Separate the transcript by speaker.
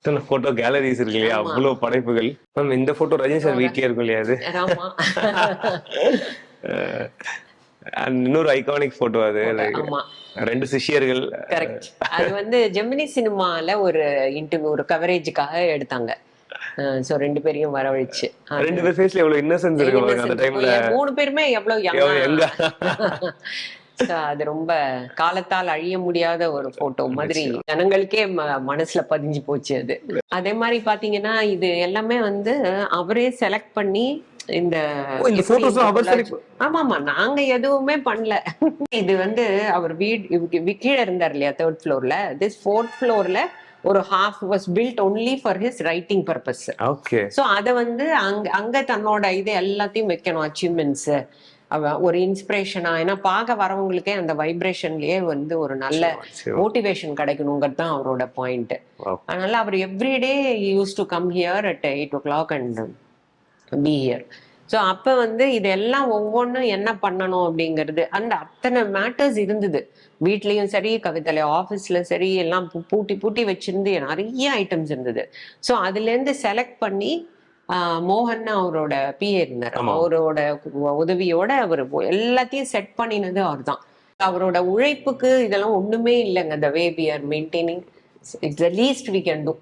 Speaker 1: இத்தனை photo calories இருக்கு இல்லையா. அவ்வளவு படைப்புகள். மேம் இந்த போட்டோ ரஜினி சார் வீட்லயே இருக்கும் இல்லையா அது இன்னொரு ஐகானிக் போட்டோ அது ரெண்டு சிஷ்யர்கள்
Speaker 2: கரெக்ட் அது வந்து ஜெமினி சினிமால ஒரு இன்டர்வியூ ஒரு கவரேஜுக்காக எடுத்தாங்க. சோ ரெண்டு பேரையும் வரவழைச்சு.
Speaker 1: ரெண்டு பேர் ஃபேஸ்ல எவ்வளவு இன்னசென்ஸ் இருக்கு அந்த. டைம்ல
Speaker 2: மூணு பேருமே எவ்வளவு யங்கா அது ரொம்ப காலத்தால் அழிய முடியாத ஒரு போட்டோ மாதிரி ஜனங்களுக்கே மனசுல பதிஞ்சு போச்சு அது. அதே மாதிரி பாத்தீங்கன்னா இது எல்லாமே வந்து அவரே செலக்ட் பண்ணி இந்த ஆமா ஆமா நாங்க எதுவுமே பண்ணல. இது வந்து அவர் வீடு கீழே இருந்தார் இல்லையா தேர்ட் ஃப்ளோர்ல திஸ் ஃபோர்த் ஃப்ளோர்ல ஒரு half was built only for his writing purpose
Speaker 1: okay
Speaker 2: so அதை வந்து அங்க அங்க தன்னோட இது எல்லாத்தையும் வைக்கணும் அச்சீவ்மெண்ட்ஸ் ஒரு இன்ஸ்பிரேஷனா ஏன்னா பார்க்க வரவங்களுக்கே அந்த வைப்ரேஷன்லயே வந்து ஒரு நல்ல மோட்டிவேஷன் கிடைக்கணுங்கிறது தான் அவரோட பாயிண்ட். அதனால அவர் everyday use to come here at eight o'clock and be here so அப்போ வந்து இதெல்லாம் ஒவ்வொன்றும் என்ன பண்ணணும் அப்படிங்கிறது அந்த அத்தனை மேட்டர்ஸ் இருந்தது. வீட்லேயும் சரி கவிதையில ஆஃபீஸில் சரி எல்லாம் பூட்டி பூட்டி வச்சிருந்து நிறைய ஐட்டம்ஸ் இருந்தது. ஸோ அதுலேருந்து செலக்ட் பண்ணி மோகன் அவரோட பிஏ இருந்தார். அவரோட உதவியோட அவர் எல்லாத்தையும் செட் பண்ணினது அவர் தான் அவரோட உழைப்புக்கு இதெல்லாம் ஒண்ணுமே இல்லைங்க the way we are maintaining it's the least we can do